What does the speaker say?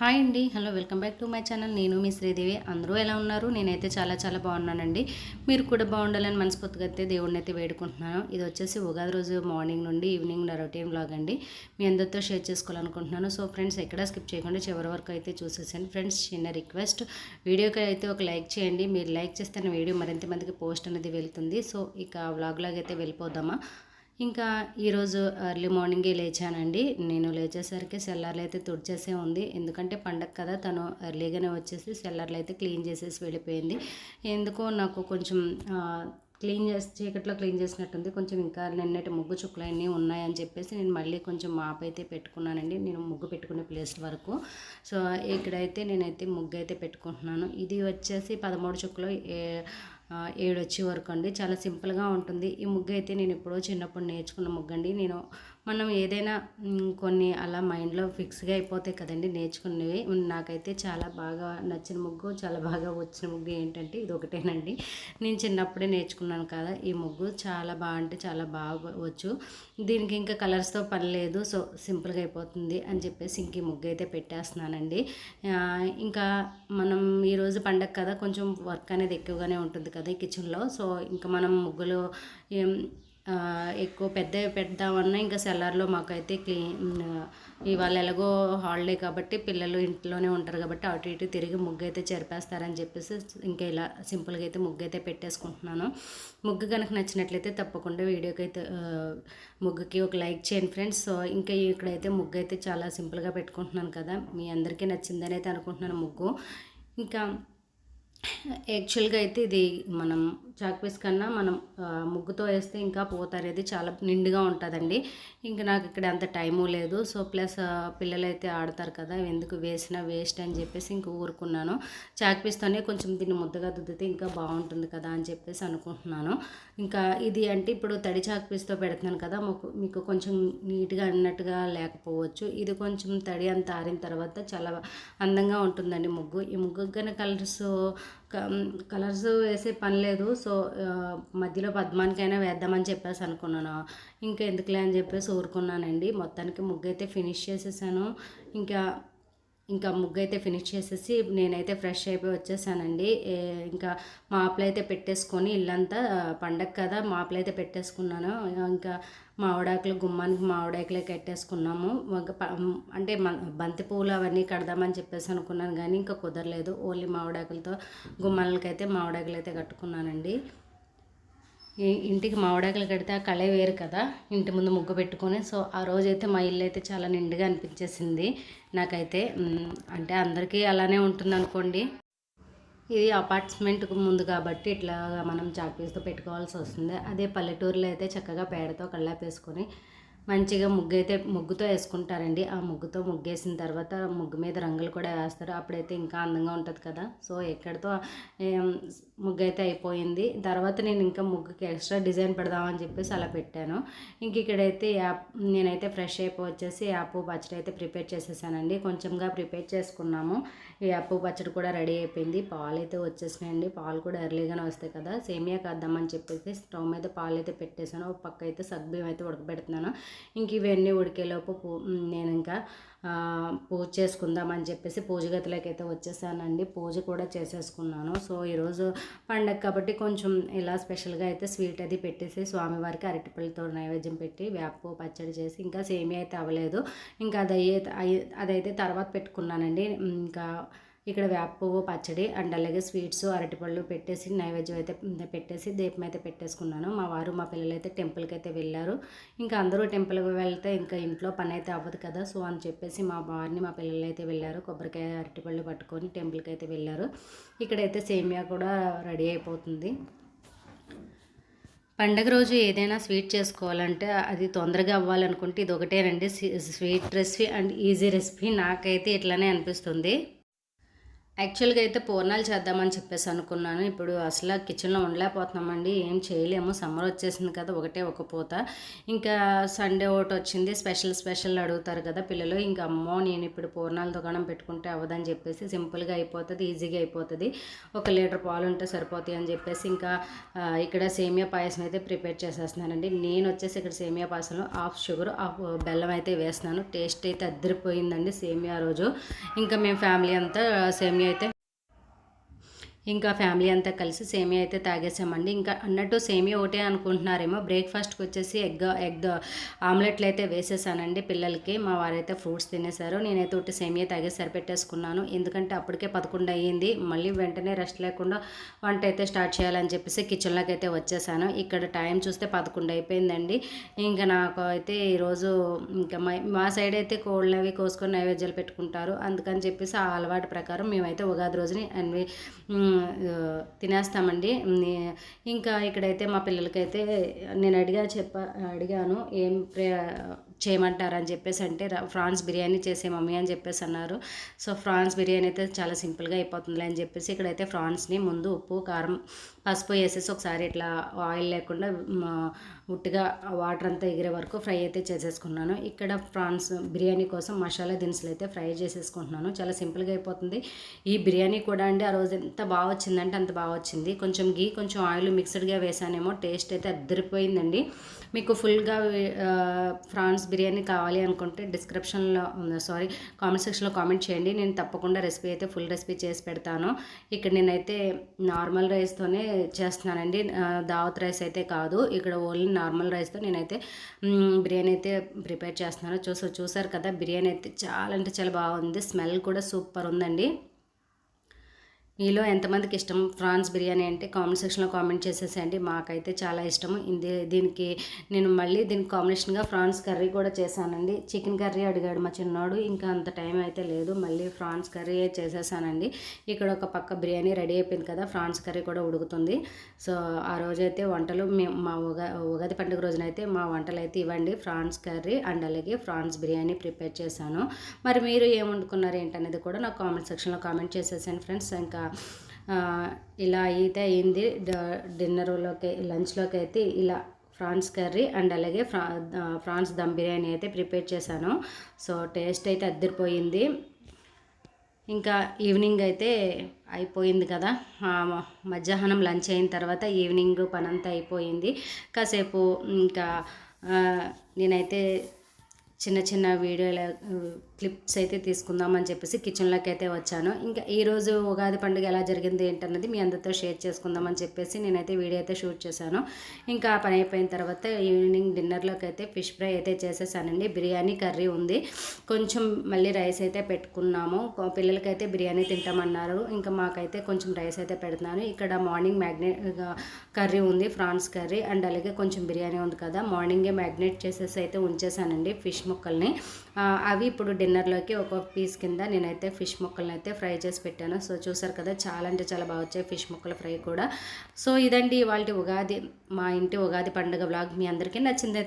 Hi అండి. Hello welcome back to my channel. నేను మీ శ్రీదేవి. అందరూ ఎలా ఉన్నారు? నేనైతే చాలా చాలా బాగున్నానండి. మీరు కూడా బాగుండాలని మనస్ఫూర్తిగా అయితే దేవుడిని అయితే వేడుకుంటున్నాను. ఇది వచ్చేసి ఉగాది రోజు మార్నింగ్ నుండి ఈవినింగ్ రొటీన్ బ్లాగ్ అండి. మీ అందరితో షేర్ చేసుకోవాలనుకుంటున్నాను. సో ఫ్రెండ్స్ ఎక్కడ స్కిప్ చేయకుండా చివరి వరకు అయితే చూసేసాను ఫ్రెండ్స్ చిన్న రిక్వెస్ట్ వీడియోకి అయితే ఒక లైక్ చేయండి. మీరు లైక్ చేస్తే వీడియో మరింత మందికి పోస్ట్ అనేది వెళ్తుంది. సో ఇక వ్లాగ్లాగ్ అయితే వెళ్ళిపోదామా? ఇంకా ఈరోజు ఎర్లీ మార్నింగే లేచానండి. నేను లేచేసరికి సెల్లర్లు అయితే తుడిచేసే ఉంది. ఎందుకంటే పండగ కదా తను ఎర్లీగానే వచ్చేసి సెల్లర్లు అయితే క్లీన్ చేసేసి వెళ్ళిపోయింది. ఎందుకో నాకు కొంచెం క్లీన్ చేసి చీకట్లో క్లీన్ చేసినట్టుంది. కొంచెం ఇంకా నిన్నటి ముగ్గు చుక్కలు అన్నీ ఉన్నాయని చెప్పేసి నేను మళ్ళీ కొంచెం మాప్ అయితే పెట్టుకున్నానండి. నేను ముగ్గు పెట్టుకునే ప్లేస్ వరకు. సో ఇక్కడైతే నేనైతే ముగ్గు అయితే పెట్టుకుంటున్నాను. ఇది వచ్చేసి పదమూడు చుక్కలు ఏడు వచ్చే వరకు అండి. చాలా సింపుల్గా ఉంటుంది. ఈ ముగ్గు అయితే నేను ఎప్పుడో చిన్నప్పుడు నేర్చుకున్న ముగ్గండి. నేను మనం ఏదైనా కొన్ని అలా మైండ్లో ఫిక్స్గా అయిపోతాయి కదండి నేర్చుకునేవి నాకైతే చాలా బాగా నచ్చిన ముగ్గు చాలా బాగా వచ్చిన ముగ్గు ఏంటంటే ఇది ఒకటేనండి నేను చిన్నప్పుడే నేర్చుకున్నాను కదా ఈ ముగ్గు చాలా బాగా అంటే చాలా బాగా వచ్చు దీనికి ఇంకా కలర్స్తో పని లేదు సో సింపుల్గా అయిపోతుంది అని చెప్పేసి ఇంక ఈ ముగ్గు అయితే పెట్టేస్తున్నానండి ఇంకా మనం ఈరోజు పండగ కదా కొంచెం వర్క్ అనేది ఎక్కువగానే ఉంటుంది కదా ఈ కిచెన్లో. సో ఇంకా మనం ముగ్గులు ఎక్కువ పెద్ద పెడదామన్నా ఇంకా సెల్లార్లో మాకైతే క్లీన్ ఇవాళ ఎలాగో హాలిడే కాబట్టి పిల్లలు ఇంట్లోనే ఉంటారు కాబట్టి అటు ఇటు తిరిగి ముగ్గు అయితే చెరిపేస్తారని చెప్పేసి ఇంకా ఇలా సింపుల్గా అయితే ముగ్గు అయితే పెట్టేసుకుంటున్నాను. ముగ్గు కనుక నచ్చినట్లయితే తప్పకుండా వీడియోకి అయితే ముగ్గుకి ఒక లైక్ చేయండి ఫ్రెండ్స్. సో ఇంకా ఇక్కడైతే ముగ్గు అయితే చాలా సింపుల్గా పెట్టుకుంటున్నాను కదా. మీ అందరికీ నచ్చిందని అయితే అనుకుంటున్నాను ముగ్గు. ఇంకా యాక్చువల్గా అయితే ఇది మనం చాక్ పీస్ కన్నా మనం ముగ్గుతో వేస్తే ఇంకా పూత అనేది చాలా నిండుగా ఉంటుందండి. ఇంకా నాకు ఇక్కడ అంత టైము లేదు. సో ప్లస్ పిల్లలు అయితే ఆడతారు కదా ఎందుకు వేసినా వేస్ట్ అని చెప్పేసి ఇంక ఊరుకున్నాను. చాక్పీస్తోనే కొంచెం దీన్ని ముద్దగా దుద్దితే ఇంకా బాగుంటుంది కదా అని చెప్పేసి అనుకుంటున్నాను. ఇంకా ఇది అంటే ఇప్పుడు తడి చాక్ పీస్తో పెడుతున్నాను కదా మీకు కొంచెం నీట్గా అన్నట్టుగా లేకపోవచ్చు. ఇది కొంచెం తడి అంత ఆరిన తర్వాత చాలా అందంగా ఉంటుందండి ముగ్గు. ఈ ముగ్గు కనుక కలర్స్ కలర్స్ వేసే పని లేదు. సో మధ్యలో పద్మానికైనా వేద్దామని చెప్పేసి అనుకున్నాను. ఇంకా ఎందుకులే అని చెప్పేసి ఊరుకున్నానండి. మొత్తానికి ముగ్గు అయితే ఫినిష్ చేసేసాను. ఇంకా ఇంకా ముగ్గు అయితే ఫినిష్ చేసేసి నేనైతే ఫ్రెష్ అయిపోయి వచ్చేసానండి. ఇంకా మాపులు పెట్టేసుకొని ఇల్లంతా పండగ కదా మాపులు అయితే పెట్టేసుకున్నాను. ఇంకా మామిడాకులు గుమ్మానికి మామిడాకులే కట్టేసుకున్నాము. అంటే బంతి పువ్వులు అవన్నీ కడదామని చెప్పేసి అనుకున్నాను కానీ ఇంకా కుదరలేదు. ఓన్లీ మామిడాకులతో గుమ్మాలకైతే మామిడాకులు అయితే కట్టుకున్నానండి ఇంటికి మామిడాకులు కడితే ఆ కళే వేరు కదా. ఇంటి ముందు ముగ్గు పెట్టుకొని సో ఆ రోజైతే మా ఇల్లు అయితే చాలా నిండుగా అనిపించేసింది. నాకైతే అంటే అందరికీ అలానే ఉంటుంది అనుకోండి ఇది అపార్ట్మెంట్కు ముందు కాబట్టి ఇట్లా మనం చాక్పీస్తో పెట్టుకోవాల్సి వస్తుంది. అదే పల్లెటూరులో అయితే చక్కగా పేడతో కళ్ళాపేసుకొని మంచిగా ముగ్గు అయితే ముగ్గుతో వేసుకుంటారండి. ఆ ముగ్గుతో ముగ్గేసిన తర్వాత ముగ్గు మీద రంగులు కూడా వేస్తారు. అప్పుడైతే ఇంకా అందంగా ఉంటుంది కదా. సో ఎక్కడితో ముగ్గు అయితే అయిపోయింది. తర్వాత నేను ఇంకా ముగ్గుకి ఎక్స్ట్రా డిజైన్ పెడదామని చెప్పేసి అలా పెట్టాను. ఇంక ఇక్కడైతే యాప్ నేనైతే ఫ్రెష్ అయిపోయి వచ్చేసి యాప్ పచ్చడి అయితే ప్రిపేర్ చేసేసానండి. కొంచెంగా ప్రిపేర్ చేసుకున్నాము. ఈ యాప్ పచ్చడి కూడా రెడీ అయిపోయింది. పాలు అయితే వచ్చేసినాయండి. పాలు కూడా ఎర్లీగానే వస్తాయి కదా. సేమియా కద్దామని చెప్పేసి స్టవ్ మీద పాలు అయితే పెట్టేశాను. ఒక పక్క అయితే సగ్బియ్యం అయితే ఉడకబెడుతున్నాను. ఇంక ఇవన్నీ ఉడికేలోపు నేను ఇంకా పూజ చేసుకుందామని చెప్పేసి పూజ గదిలోకి అయితే వచ్చేసానండి. పూజ కూడా చేసేసుకున్నాను. సో ఈరోజు పండగ కాబట్టి కొంచెం ఇలా స్పెషల్గా అయితే స్వీట్ అది పెట్టేసి స్వామివారికి అరటిపళ్ళతో నైవేద్యం పెట్టి వేప పచ్చడి చేసి ఇంకా సేమియా అయితే అవ్వలేదు. ఇంకా అది అదైతే తర్వాత పెట్టుకున్నానండి. ఇంకా ఇక్కడ వేప పువ్వు పచ్చడి అండ్ అలాగే స్వీట్స్ అరటిపళ్ళు పెట్టేసి నైవేద్యం అయితే పెట్టేసి దీపం అయితే పెట్టేసుకున్నాను. మా వారు మా పిల్లలు అయితే టెంపుల్కి అయితే వెళ్ళారు. ఇంకా అందరూ టెంపుల్కి వెళ్తే ఇంకా ఇంట్లో పని అయితే అవ్వదు కదా. సో అని చెప్పేసి మా వారిని మా పిల్లలు అయితే వెళ్ళారు. కొబ్బరికాయ అరటిపళ్ళు పట్టుకొని టెంపుల్కి అయితే వెళ్ళారు. ఇక్కడైతే సేమియా కూడా రెడీ అయిపోతుంది. పండగ రోజు ఏదైనా స్వీట్ చేసుకోవాలంటే అది తొందరగా అవ్వాలనుకుంటే ఇది ఒకటేనండి sweet recipe and easy recipe నాకైతే ఇట్లానే అనిపిస్తుంది. యాక్చువల్గా అయితే పూర్ణాలు చేద్దామని చెప్పేసి అనుకున్నాను. ఇప్పుడు అసలు కిచెన్లో ఉండలేకపోతున్నామండి. ఏం చేయలేము. సమ్మర్ వచ్చేసింది కదా ఒకటే ఒక పూత. ఇంకా సండే ఒకటి వచ్చింది. స్పెషల్ స్పెషల్ అడుగుతారు కదా పిల్లలు. ఇంకా అమ్మో నేను ఇప్పుడు పూర్ణాల దుకాణం పెట్టుకుంటే అవ్వదని చెప్పేసి సింపుల్గా అయిపోతుంది ఈజీగా అయిపోతుంది. ఒక లీటర్ పాలు ఉంటే సరిపోతాయి అని చెప్పేసి ఇంకా ఇక్కడ సేమియా పాయసం అయితే ప్రిపేర్ చేసేస్తున్నానండి. నేను వచ్చేసి ఇక్కడ సేమియా పాయసంలో హాఫ్ షుగర్ హాఫ్ బెల్లం అయితే వేస్తున్నాను. టేస్ట్ అయితే అద్దరిపోయిందండి సేమియా రోజు. ఇంకా మేము ఫ్యామిలీ అంతా సేమియా అయితే ఇంకా ఫ్యామిలీ అంతా కలిసి సేమియా అయితే తాగేసామండి. ఇంకా అన్నట్టు సేమియా ఒకటే అనుకుంటున్నారేమో. బ్రేక్ఫాస్ట్కి వచ్చేసి ఎగ్ ఎగ్ ఆమ్లెట్లు అయితే వేసేసానండి పిల్లలకి. మా వారైతే ఫ్రూట్స్ తినేశారు. నేనైతే ఒకటి సేమియా తాగే సరిపెట్టేసుకున్నాను. ఎందుకంటే అప్పటికే పదకొండు అయ్యింది. మళ్ళీ వెంటనే రెస్ట్ లేకుండా వంట అయితే స్టార్ట్ చేయాలని చెప్పేసి కిచెన్లోకి అయితే వచ్చేసాను. ఇక్కడ టైం చూస్తే పదకొండు అయిపోయిందండి. ఇంకా నాకు అయితే ఈరోజు ఇంకా మా సైడ్ అయితే కోళ్ళు అవి కోసుకొని నైవేద్యాలు పెట్టుకుంటారు. అందుకని చెప్పేసి ఆ అలవాటు ప్రకారం మేమైతే ఉగాది రోజుని అన్ని తినేస్తామండి. ఇంకా ఇక్కడైతే మా పిల్లలకైతే నేను అడిగా చెప్ప అడిగాను ఏం చేయమంటారని చెప్పేసి అంటే ఫ్రాన్స్ బిర్యానీ చేసే మమ్మీ అని చెప్పేసి అన్నారు. సో ఫ్రాన్స్ బిర్యానీ అయితే చాలా సింపుల్గా అయిపోతుంది అని చెప్పేసి ఇక్కడైతే ఫ్రాన్స్ని ముందు ఉప్పు కారం పసుపు వేసేసి ఒకసారి ఇట్లా ఆయిల్ లేకుండా ఉట్టిగా వాటర్ అంతా ఎగిరే వరకు ఫ్రై అయితే చేసేసుకున్నాను ఇక్కడ ఫ్రాన్స్ బిర్యానీ కోసం మసాలా దినుసులు అయితే ఫ్రై చేసేసుకుంటున్నాను. చాలా సింపుల్గా అయిపోతుంది. ఈ బిర్యానీ కూడా అండి ఆ రోజు ఎంత బాగా వచ్చిందంటే అంత బాగా వచ్చింది. కొంచెం గీ కొంచెం ఆయిల్ మిక్స్డ్గా వేసానేమో టేస్ట్ అయితే అద్దరిపోయిందండి. మీకు ఫుల్గా ఫ్రాన్స్ బిర్యానీ కావాలి అనుకుంటే డిస్క్రిప్షన్లో సారీ కామెంట్ సెక్షన్లో కామెంట్ చేయండి. నేను తప్పకుండా రెసిపీ అయితే ఫుల్ రెసిపీ చేసి పెడతాను. ఇక్కడ నేనైతే నార్మల్ రైస్తోనే చేస్తున్నానండి. దావత్ రైస్ అయితే కాదు. ఇక్కడ ఓన్లీ నార్మల్ రైస్తో నేనైతే బిర్యానీ అయితే ప్రిపేర్ చేస్తున్నాను. చూసా చూసారు కదా బిర్యానీ అయితే చాలా అంటే చాలా బాగుంది. స్మెల్ కూడా సూపర్ ఉందండి. మీలో ఎంతమందికి ఇష్టం? ఫ్రాన్స్ బిర్యానీ అంటే కామెంట్ సెక్షన్లో కామెంట్ చేసేసేయండి. మాకైతే చాలా ఇష్టము. ఇది దీనికి నేను మళ్ళీ దీనికి కాంబినేషన్గా ఫ్రాన్స్ కర్రీ కూడా చేశానండి. చికెన్ కర్రీ అడిగాడు మా చిన్నోడు. ఇంకా అంత టైం అయితే లేదు. మళ్ళీ ఫ్రాన్స్ కర్రీ చేసేసానండి. ఇక్కడ ఒక పక్క బిర్యానీ రెడీ అయిపోయింది కదా ఫ్రాన్స్ కర్రీ కూడా ఉడుకుతుంది. సో ఆ రోజైతే వంటలు మేము మా ఉగా ఉగాది పండుగ రోజునైతే మా వంటలు అయితే ఇవ్వండి. ఫ్రాన్స్ కర్రీ అండ్ అలాగే ఫ్రాన్స్ బిర్యానీ ప్రిపేర్ చేశాను. మరి మీరు ఏం వండుకున్నారు ఏంటనేది కూడా నాకు కామెంట్ సెక్షన్లో కామెంట్ చేసేసాను ఫ్రెండ్స్. ఇంకా ఇలా అయితే అయింది. డిన్నర్లోకి లంచ్లోకి అయితే ఇలా ఫ్రాన్స్ కర్రీ అండ్ అలాగే ఫ్రా ఫ్రాన్స్ దమ్ బిర్యానీ అయితే ప్రిపేర్ చేశాను. సో టేస్ట్ అయితే అద్దరిపోయింది. ఇంకా ఈవినింగ్ అయితే అయిపోయింది కదా. మధ్యాహ్నం లంచ్ అయిన తర్వాత ఈవినింగ్ పనంతా అయిపోయింది. కాసేపు ఇంకా నేనైతే చిన్న చిన్న వీడియోల క్లిప్స్ అయితే తీసుకుందామని చెప్పేసి కిచెన్లోకి అయితే వచ్చాను. ఇంకా ఈరోజు ఉగాది పండుగ ఎలా జరిగింది ఏంటన్నది మీ అందరితో షేర్ చేసుకుందామని చెప్పేసి నేనైతే వీడియో అయితే షూట్ చేశాను. ఇంకా పని అయిపోయిన తర్వాత ఈవినింగ్ డిన్నర్లోకి అయితే ఫిష్ ఫ్రై అయితే చేసేసానండి. బిర్యానీ కర్రీ ఉంది. కొంచెం మళ్ళీ రైస్ అయితే పెట్టుకున్నాము. పిల్లలకైతే బిర్యానీ తింటామన్నారు. ఇంకా మాకైతే కొంచెం రైస్ అయితే పెడుతున్నాను. ఇక్కడ మార్నింగ్ మ్యాగ్నెట్ కర్రీ ఉంది ఫ్రాన్స్ కర్రీ అండ్ అలాగే కొంచెం బిర్యానీ ఉంది కదా. మార్నింగే మ్యాగ్నేట్ చేసేసి అయితే ఉంచేసానండి ఫిష్ ముక్కల్ని. అవి ఇప్పుడు డిన్నర్లోకి ఒక పీస్ కింద నేనైతే ఫిష్ ముక్కలను అయితే ఫ్రై చేసి పెట్టాను. సో చూసారు కదా చాలా అంటే చాలా బాగా వచ్చాయి ఫిష్ ముక్కల ఫ్రై కూడా. సో ఇదండి ఇవాళ ఉగాది మా ఇంటి ఉగాది పండుగ బ్లాగ్ మీ అందరికీ నచ్చిందైతే